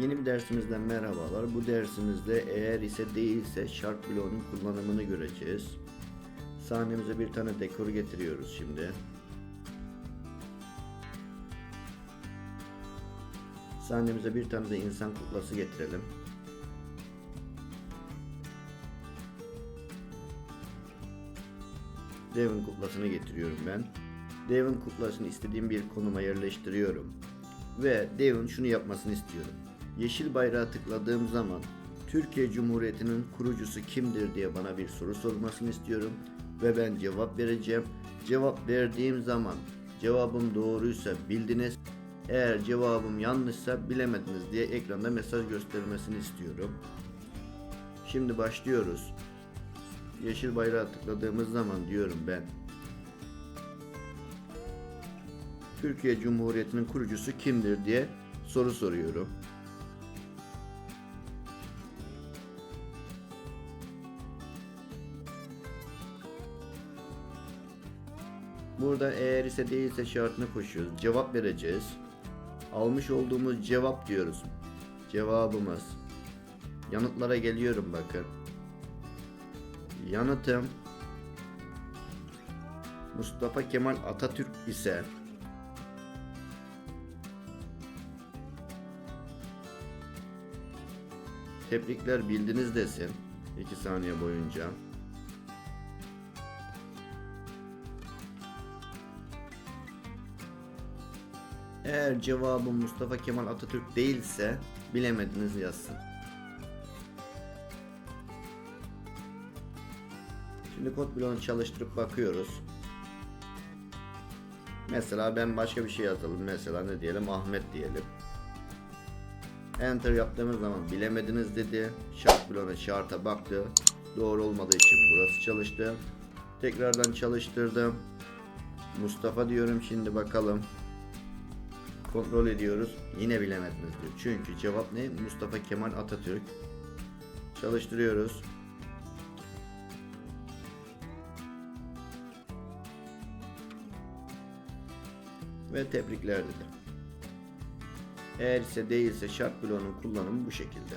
Yeni bir dersimizden merhabalar. Bu dersimizde eğer ise değilse şart bloğunun kullanımını göreceğiz. Sahnemize bir tane dekor getiriyoruz şimdi. Sahnemize bir tane de insan kuklası getirelim. Devin kuklasını getiriyorum ben. Devin kuklasını istediğim bir konuma yerleştiriyorum. Ve Devin şunu yapmasını istiyorum. Yeşil bayrağı tıkladığım zaman Türkiye Cumhuriyeti'nin kurucusu kimdir diye bana bir soru sormasını istiyorum. Ve ben cevap vereceğim. Cevap verdiğim zaman cevabım doğruysa bildiniz. Eğer cevabım yanlışsa bilemediniz diye ekranda mesaj göstermesini istiyorum. Şimdi başlıyoruz. Yeşil bayrağı tıkladığımız zaman diyorum ben. Türkiye Cumhuriyeti'nin kurucusu kimdir diye soru soruyorum. Burada eğer ise değilse şartını koşuyoruz. Cevap vereceğiz. Almış olduğumuz cevap diyoruz. Cevabımız. Yanıtlara geliyorum bakın. Yanıtım Mustafa Kemal Atatürk ise Tebrikler bildiniz desin 2 saniye boyunca. Eğer cevabım Mustafa Kemal Atatürk değilse bilemediniz yazsın. Şimdi kod bloğunu çalıştırıp bakıyoruz. Mesela ben başka bir şey yazalım. Mesela ne diyelim? Ahmet diyelim. Enter yaptığımız zaman bilemediniz dedi. Şart bloğuna şarta baktı. Doğru olmadığı için burası çalıştı. Tekrardan çalıştırdım. Mustafa diyorum şimdi bakalım. Kontrol ediyoruz. Yine bilemediniz diyor. Çünkü cevap ne? Mustafa Kemal Atatürk. Çalıştırıyoruz. Ve tebrikler dedi. Eğer ise değilse şart bloğunun kullanımı bu şekilde.